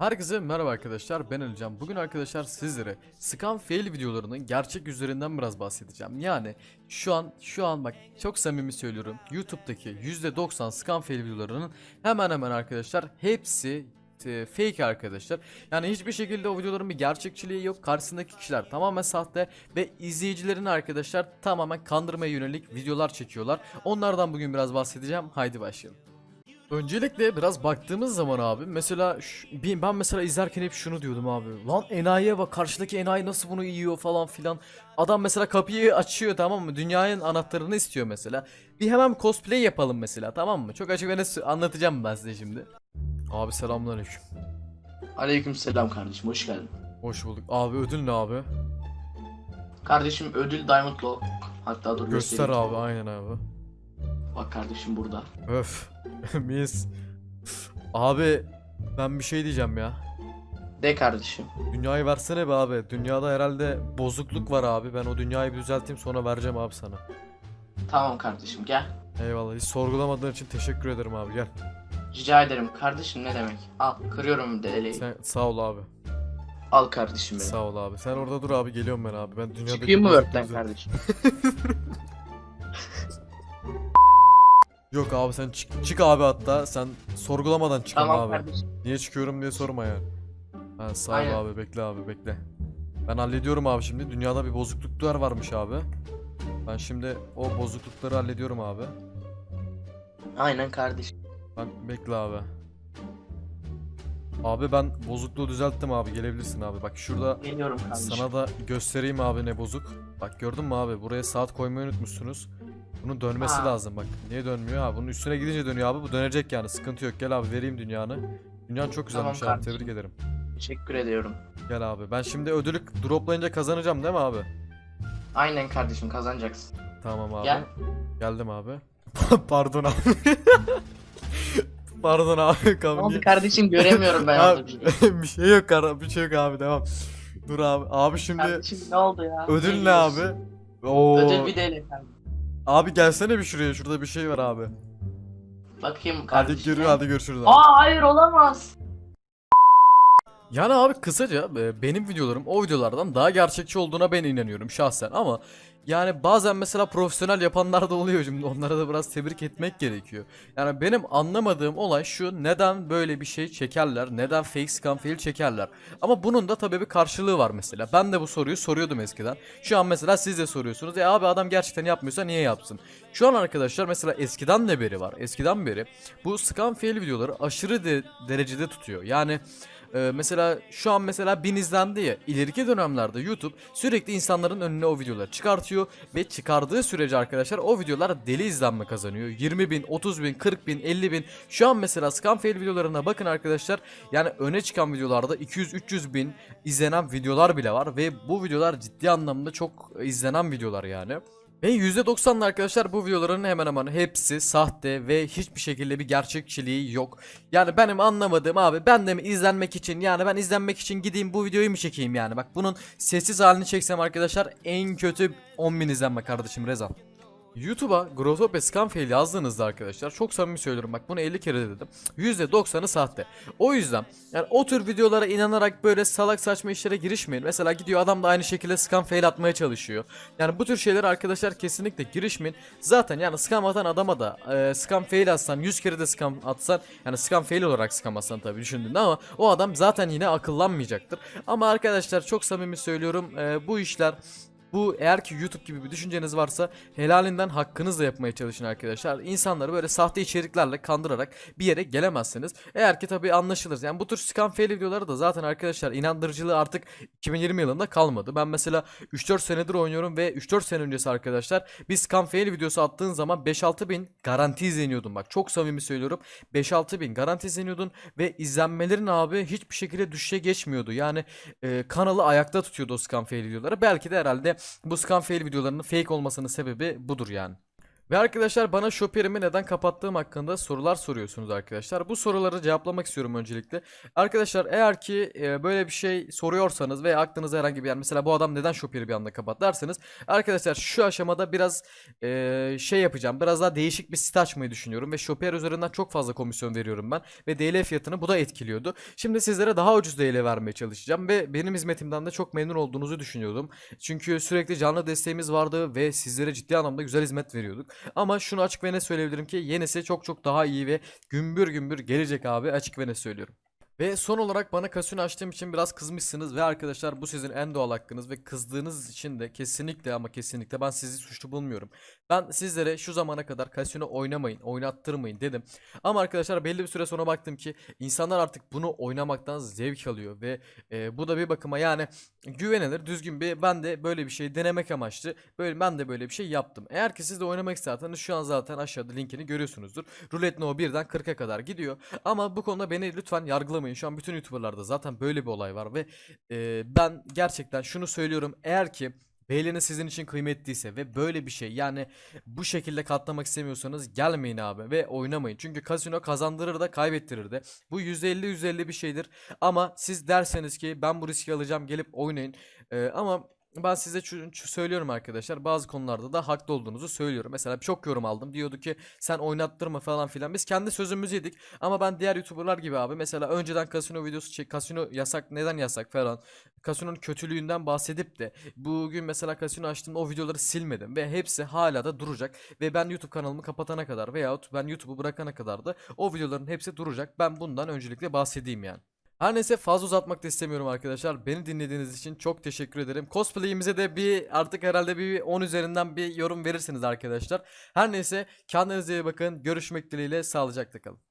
Herkese merhaba arkadaşlar ben Alican. Bugün arkadaşlar sizlere scam fail videolarının gerçek yüzlerinden biraz bahsedeceğim. Yani şu an şu an bak çok samimi söylüyorum. YouTube'daki %90 scam fail videolarının hemen hemen arkadaşlar hepsi e, fake arkadaşlar. Yani hiçbir şekilde o videoların bir gerçekçiliği yok. Karşısındaki kişiler tamamen sahte ve izleyicilerin arkadaşlar tamamen kandırmaya yönelik videolar çekiyorlar. Onlardan bugün biraz bahsedeceğim. Haydi başlayalım. Öncelikle biraz baktığımız zaman abi mesela şu- ben mesela izlerken hep şunu diyordum abi. Lan enayiye bak karşıdaki enayi nasıl bunu yiyor falan filan. Adam mesela kapıyı açıyor tamam mı? Dünyanın anahtarını istiyor mesela. Bir hemen cosplay yapalım mesela tamam mı? Çok açık ve anlatacağım ben size şimdi. Abi selamünaleyküm. Aleykümselam kardeşim hoş geldin. Hoş bulduk. Abi ödül ne abi? Kardeşim ödül Diamond Lock. Hatta dur Göster abi aynen abi. Bak kardeşim burada. Öf. Mis. Abi ben bir şey diyeceğim ya. De kardeşim. Dünyayı versene be abi. Dünyada herhalde bozukluk var abi. Ben o dünyayı bir düzelteyim sonra vereceğim abi sana. Tamam kardeşim gel. Eyvallah. Hiç sorgulamadığın için teşekkür ederim abi. Gel. Rica ederim kardeşim ne demek. Al kırıyorum deleyi. Sen sağ ol abi. Al kardeşim benim. Sağ ol abi. Sen orada dur abi. Geliyorum ben abi. Ben dünyada Çıkayım mı Word'den kardeşim? Yok abi sen çık, çık abi hatta. Sen sorgulamadan çık ama tamam abi. kardeşim. Niye çıkıyorum diye sorma yani. Ha sağ ol Aynen. abi. Bekle abi bekle. Ben hallediyorum abi şimdi. Dünyada bir bozukluklar varmış abi. Ben şimdi o bozuklukları hallediyorum abi. Aynen kardeşim. Ben bekle abi. Abi ben bozukluğu düzelttim abi gelebilirsin abi. Bak şurada Geliyorum kardeşim. sana da göstereyim abi ne bozuk. Bak gördün mü abi buraya saat koymayı unutmuşsunuz. Bunun dönmesi Aa. lazım bak. Niye dönmüyor abi? Bunun üstüne gidince dönüyor abi. Bu dönecek yani. Sıkıntı yok. Gel abi vereyim dünyanı. Dünyan çok Tamam güzelmiş abi. kardeşim. Tebrik ederim. Teşekkür ediyorum. Gel abi. Ben şimdi ödülü droplayınca kazanacağım değil mi abi? Aynen kardeşim kazanacaksın. Tamam abi. Gel. Geldim abi. Pardon abi. Pardon abi. Ne Kam- oldu kardeşim göremiyorum ben orada bir şey. yok kara, bir şey yok abi devam. Dur abi. Abi şimdi Kardeşim ne oldu ya? ödül ne diyorsun? abi? Oo. Ödül bir deli kardeşim. Abi gelsene bir şuraya. Şurada bir şey var abi. Bakayım Hadi kardeşim. görü hadi görüşürüz abi. Aa hayır olamaz. Yani abi kısaca e, benim videolarım o videolardan daha gerçekçi olduğuna ben inanıyorum şahsen ama yani bazen mesela profesyonel yapanlar da oluyor şimdi. Onlara da biraz tebrik etmek gerekiyor. Yani benim anlamadığım olay şu neden böyle bir şey çekerler neden fake scam fail çekerler? Ama bunun da tabii bir karşılığı var mesela. Ben de bu soruyu soruyordum eskiden. Şu an mesela siz de soruyorsunuz. Ya abi adam gerçekten yapmıyorsa niye yapsın? Şu an arkadaşlar mesela eskiden de beri var. Eskiden beri bu scam fail videoları aşırı de- derecede tutuyor. Yani ee, mesela şu an mesela 1000 izlendi ya. İleriki dönemlerde YouTube sürekli insanların önüne o videoları çıkartıyor ve çıkardığı sürece arkadaşlar o videolar deli izlenme kazanıyor. 20 bin 30 bin 40 bin 50 bin. Şu an mesela scam fail videolarına bakın arkadaşlar. Yani öne çıkan videolarda 200-300 bin izlenen videolar bile var ve bu videolar ciddi anlamda çok izlenen videolar yani. Ve %90'da arkadaşlar bu videoların hemen hemen hepsi sahte ve hiçbir şekilde bir gerçekçiliği yok. Yani benim anlamadığım abi ben de mi izlenmek için yani ben izlenmek için gideyim bu videoyu mu çekeyim yani bak bunun sessiz halini çeksem arkadaşlar en kötü 10.000 izlenme kardeşim Rezan. YouTube'a Growtopia Scam Fail yazdığınızda arkadaşlar çok samimi söylüyorum bak bunu 50 kere dedim %90'ı sahte. O yüzden yani o tür videolara inanarak böyle salak saçma işlere girişmeyin. Mesela gidiyor adam da aynı şekilde scam fail atmaya çalışıyor. Yani bu tür şeylere arkadaşlar kesinlikle girişmeyin. Zaten yani scam atan adama da e, scam fail atsan 100 kere de scam atsan yani scam fail olarak scam atsan tabii düşündüğünde ama o adam zaten yine akıllanmayacaktır. Ama arkadaşlar çok samimi söylüyorum e, bu işler bu eğer ki YouTube gibi bir düşünceniz varsa helalinden hakkınızla yapmaya çalışın arkadaşlar. İnsanları böyle sahte içeriklerle kandırarak bir yere gelemezsiniz. Eğer ki tabii anlaşılır. Yani bu tür scam fail videoları da zaten arkadaşlar inandırıcılığı artık 2020 yılında kalmadı. Ben mesela 3-4 senedir oynuyorum ve 3-4 sene öncesi arkadaşlar bir scam fail videosu attığın zaman 5-6 bin garanti izleniyordun. Bak çok samimi söylüyorum. 5-6 bin garanti izleniyordun ve izlenmelerin abi hiçbir şekilde düşüşe geçmiyordu. Yani e, kanalı ayakta tutuyordu o scam fail videoları. Belki de herhalde bu scam fail videolarının fake olmasının sebebi budur yani. Ve arkadaşlar bana Shopier'imi neden kapattığım hakkında sorular soruyorsunuz arkadaşlar. Bu soruları cevaplamak istiyorum öncelikle. Arkadaşlar eğer ki e, böyle bir şey soruyorsanız veya aklınıza herhangi bir yer mesela bu adam neden Shopier'i bir anda kapat derseniz arkadaşlar şu aşamada biraz e, şey yapacağım. Biraz daha değişik bir site açmayı düşünüyorum ve Shopier üzerinden çok fazla komisyon veriyorum ben ve DL fiyatını bu da etkiliyordu. Şimdi sizlere daha ucuz DL vermeye çalışacağım ve benim hizmetimden de çok memnun olduğunuzu düşünüyordum. Çünkü sürekli canlı desteğimiz vardı ve sizlere ciddi anlamda güzel hizmet veriyorduk. Ama şunu açık ve net söyleyebilirim ki yenisi çok çok daha iyi ve gümbür gümbür gelecek abi açık ve net söylüyorum. Ve son olarak bana kasino açtığım için biraz kızmışsınız ve arkadaşlar bu sizin en doğal hakkınız ve kızdığınız için de kesinlikle ama kesinlikle ben sizi suçlu bulmuyorum. Ben sizlere şu zamana kadar kasino oynamayın, oynattırmayın dedim. Ama arkadaşlar belli bir süre sonra baktım ki insanlar artık bunu oynamaktan zevk alıyor ve e, bu da bir bakıma yani güvenilir, düzgün bir ben de böyle bir şey denemek amaçlı böyle ben de böyle bir şey yaptım. Eğer ki siz de oynamak isterseniz şu an zaten aşağıda linkini görüyorsunuzdur. Roulette No 1'den 40'a kadar gidiyor. Ama bu konuda beni lütfen yargılamayın. Şu an bütün YouTuber'larda zaten böyle bir olay var ve e, ben gerçekten şunu söylüyorum. Eğer ki Beğeni sizin için kıymetliyse ve böyle bir şey yani bu şekilde katlamak istemiyorsanız gelmeyin abi ve oynamayın. Çünkü kasino kazandırır da kaybettirir de. Bu %50 %50 bir şeydir. Ama siz derseniz ki ben bu riski alacağım gelip oynayın. Ee, ama ben size söylüyorum arkadaşlar bazı konularda da haklı olduğunuzu söylüyorum. Mesela çok yorum aldım diyordu ki sen oynattırma falan filan. Biz kendi sözümüzü yedik ama ben diğer youtuberlar gibi abi mesela önceden kasino videosu çek kasino yasak neden yasak falan. Kasinonun kötülüğünden bahsedip de bugün mesela kasino açtım o videoları silmedim ve hepsi hala da duracak ve ben YouTube kanalımı kapatana kadar veyahut ben YouTube'u bırakana kadar da o videoların hepsi duracak. Ben bundan öncelikle bahsedeyim yani. Her neyse fazla uzatmak da istemiyorum arkadaşlar. Beni dinlediğiniz için çok teşekkür ederim. Cosplay'imize de bir artık herhalde bir 10 üzerinden bir yorum verirsiniz arkadaşlar. Her neyse kendinize iyi bakın. Görüşmek dileğiyle sağlıcakla kalın.